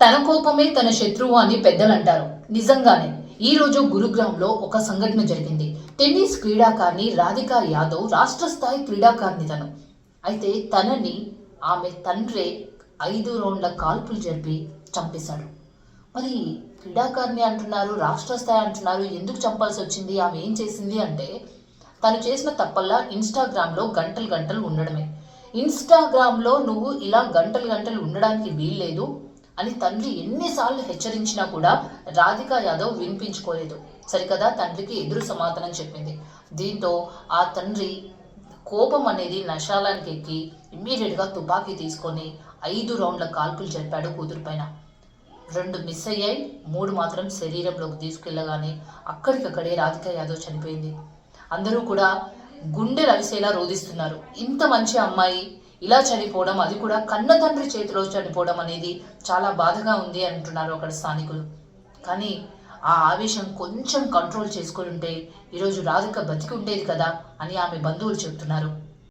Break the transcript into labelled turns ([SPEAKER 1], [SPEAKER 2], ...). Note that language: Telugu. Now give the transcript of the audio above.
[SPEAKER 1] తన కోపమే తన శత్రువు అని పెద్దలు అంటారు నిజంగానే ఈ రోజు గురుగ్రామ్లో ఒక సంఘటన జరిగింది. టెన్నిస్ క్రీడాకారిణి రాధికా యాదవ్ రాష్ట్ర స్థాయి క్రీడాకారిణి తను అయితే తనని ఆమె తండ్రే ఐదు రౌండ్ల కాల్పులు జరిపి చంపేశాడు. మరి క్రీడాకారిణి అంటున్నారు రాష్ట్ర స్థాయి అంటున్నారు ఎందుకు చంపాల్సి వచ్చింది ఆమె ఏం చేసింది అంటే తను చేసిన తప్పల్లా ఇన్స్టాగ్రామ్లో గంటలు గంటలు ఉండడమే. ఇన్స్టాగ్రామ్లో నువ్వు ఇలా గంటలు గంటలు ఉండడానికి వీల్లేదు అని తండ్రి ఎన్నిసార్లు హెచ్చరించినా కూడా రాధికా యాదవ్ వినిపించుకోలేదు. సరికదా? తండ్రికి ఎదురు సమాధానం చెప్పింది. దీంతో ఆ తండ్రి కోపం అనేది నశాలానికి ఎక్కి ఇమ్మీడియట్గా తుపాకీ తీసుకొని ఐదు రౌండ్ల కాల్పులు జరిపాడు కూతురు పైన. రెండు మిస్ అయ్యాయి. మూడు మాత్రం శరీరంలోకి తీసుకెళ్ళగానే అక్కడికక్కడే రాధికా యాదవ్ చనిపోయింది. అందరూ కూడా గుండె రవిసేలా రోధిస్తున్నారు. ఇంత మంచి అమ్మాయి ఇలా చనిపోవడం అది కూడా కన్న తండ్రి చేతిలో చనిపోవడం అనేది చాలా బాధగా ఉంది అంటున్నారు అక్కడ స్థానికులు. కానీ ఆ ఆవేశం కొంచెం కంట్రోల్ చేసుకుని ఉంటే ఈరోజు రాధిక బతికి ఉండేది కదా అని ఆమె బంధువులు చెప్తున్నారు.